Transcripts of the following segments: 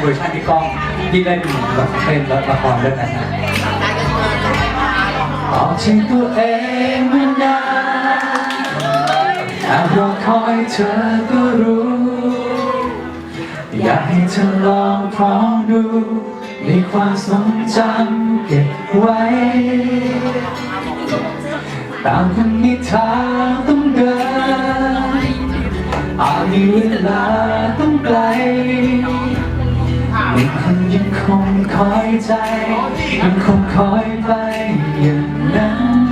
เวอร์ชันที่กล้องที่เล่นแบบเป็นละครเรื่องนั้นนะออกจากตัวเองมานานแอบรอคอยเธอก็รู้ อยากให้เธอลองพร้อมดูในความทรงจำเก็บไว้ตามคนมีทางต้องเดินอาจมีเวลาต้องไกล มีคนยังคงคอยใจยังคงคอยไปอย่างนั้น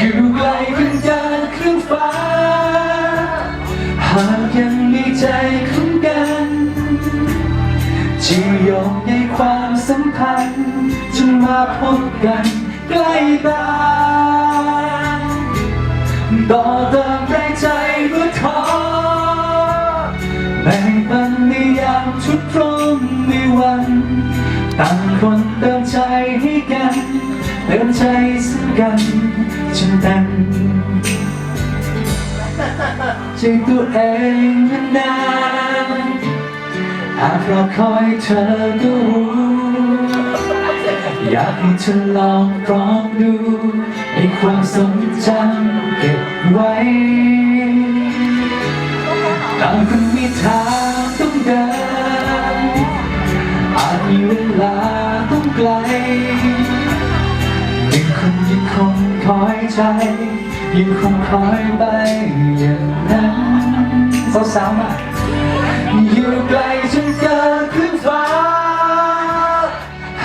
อยู่ไกลกันเดินครึ่งฟ้า หากยังมีใจคุ้นกันจะยอมในความสัมพันธ์จะมาพบกันใกล้ตาต่อเติมแรงามทุกข์ร้อนในวันต่างคนเติมใจให้กันเติมใจซึ่งกันจนเต็มใจตัวเองนานอาจรอคอยเธอก็รู้ อยากให้เธอลองลองดูในความทรงจำเก็บไว้ต่างคน เวลาต้องไกลหนึ่งคนยังคงคอยใจ ยังคงคอยไปอย่างนั้นสาวๆมาอยู่ไกลจนเกินขึ้นฟ้า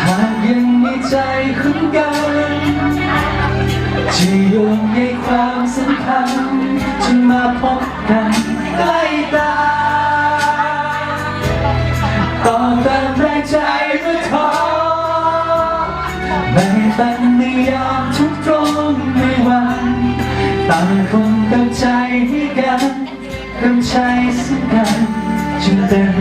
หากยังมีใจคุ้นกันจะโยงในความสัมพันธ์จะมาพบกัน ใจซึ่งกันจนเต็ม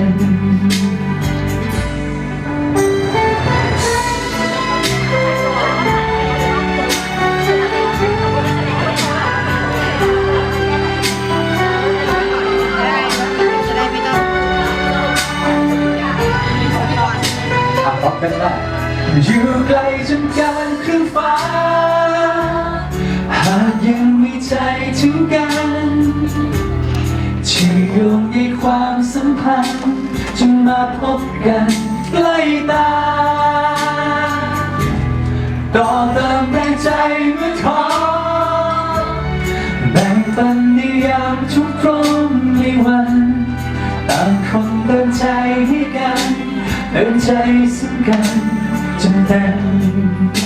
จะได้องอะพร้อมกันได้อยู่ไกลจนการครึ่งฟ้า หากยังมีใจถึงกัน พันจะมาพบกันใกล้ตา ต่อเติมแรงใจเมื่อท้อแบ่งปันในยามทุกข์ร้อนในวันต่างคนเติมใจให้กันเติมใจซึ่งกันจนเต็ม